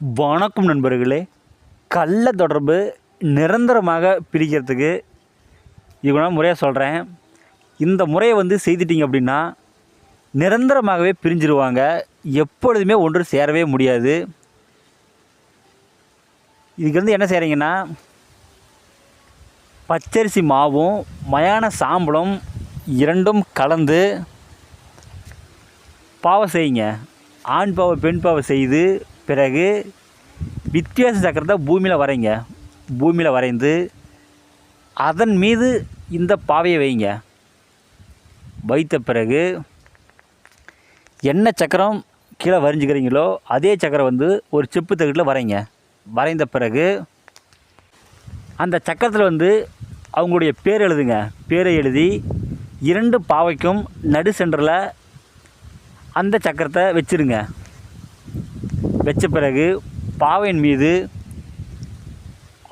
வணக்கம் நண்பர்களே. கள்ள தொடர்பு நிரந்தரமாக பிரிக்கிறதுக்கு இது நான் முறையாக சொல்கிறேன் இந்த முறையை வந்து செய்துட்டிங்க அப்படின்னா நிரந்தரமாகவே பிரிஞ்சிருவாங்க. எப்பொழுதுமே ஒன்று சேரவே முடியாது. இதுக்கு வந்து என்ன செய்கிறீங்கன்னா பச்சரிசி மாவும் மயான சாம்பலும் இரண்டும் கலந்து பாவை செய்யுங்க. ஆண் பாவை பெண் பாவை செய்து பிறகு வித்தியாச சக்கரத்தை பூமியில் வரைங்க. பூமியில் வரைந்து அதன் மீது இந்த பாவையை வைங்க. வைத்த பிறகு என்ன சக்கரம் கீழே வரைஞ்சிக்கிறீங்களோ அதே சக்கரம் வந்து ஒரு செப்பு தகட்டில் வரைங்க. வரைந்த பிறகு அந்த சக்கரத்தில் வந்து அவங்களுடைய பேர் எழுதுங்க. பேரை எழுதி இரண்டு பாவைக்கும் நடு சென்டரில் அந்த சக்கரத்தை வச்சிருங்க. வச்ச பிறகு பாவையின் மீது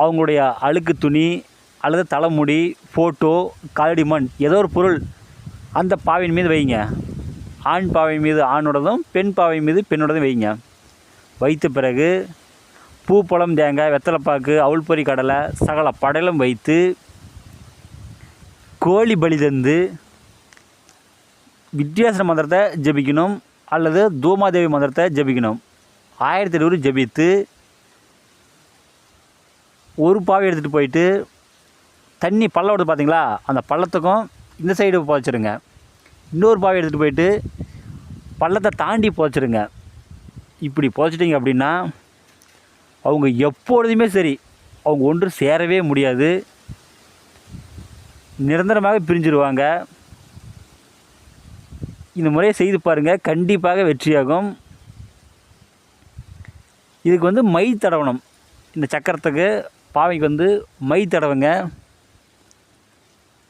அவங்களுடைய அழுக்கு துணி அல்லது தலைமுடி ஃபோட்டோ காலடி மண் ஏதோ ஒரு பொருள் அந்த பாவையின் மீது வைங்க. ஆண் பாவை மீது ஆணோடதும் பெண் பாவை மீது பெண்ணோடதும் வைங்க. வைத்த பிறகு பூ பழம் தேங்காய் வெத்தலைப்பாக்கு அவுள்பொறி கடலை சகல படலும் வைத்து கோழி பலி தந்து வித்தியாச மந்திரத்தை ஜெபிக்கணும் அல்லது தூமாதேவி மந்திரத்தை ஜெபிக்கணும். ஆயிரத்தி இருநூறு ஜெபித்து ஒரு பாவை எடுத்துகிட்டு போயிட்டு தண்ணி பள்ளம் விடுது பார்த்தீங்களா? அந்த பள்ளத்துக்கும் இந்த சைடு புதைச்சிருங்க. இன்னொரு பாவை எடுத்துகிட்டு போயிட்டு பள்ளத்தை தாண்டி புதைச்சிருங்க. இப்படி புதைச்சிட்டிங்க அப்படின்னா அவங்க எப்பொழுதுமே சரி அவங்க ஒன்று சேரவே முடியாது. நிரந்தரமாக பிரிஞ்சிருவாங்க. இந்த முறையை செய்து பாருங்கள் கண்டிப்பாக வெற்றியாகும். இதுக்கு வந்து மை தடவணும். இந்த சக்கரத்துக்கு பாவைக்கு வந்து மை தடவுங்க.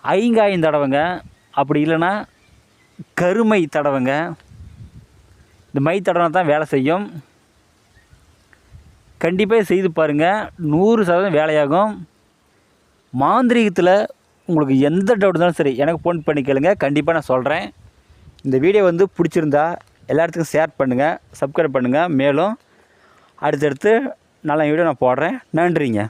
ஐங்காயம் தடவுங்க. அப்படி இல்லைன்னா கருமை தடவுங்க. இந்த மை தடவை தான் வேலை செய்யும். கண்டிப்பாக செய்து பாருங்கள் நூறு சதவீதம் வேலையாகும். மாந்திரீகத்தில் உங்களுக்கு எந்த டவுட் இருந்தாலும் சரி எனக்கு ஃபோன் பண்ணி கேளுங்க. கண்டிப்பாக நான் சொல்கிறேன் இந்த வீடியோ வந்து பிடிச்சிருந்தா எல்லாத்துக்கும் ஷேர் பண்ணுங்கள் சப்ஸ்கிரைப் பண்ணுங்கள் மேலும் அடுத்தடுத்து நல்ல வீடியோ நான் போடுறேன். நன்றிங்க.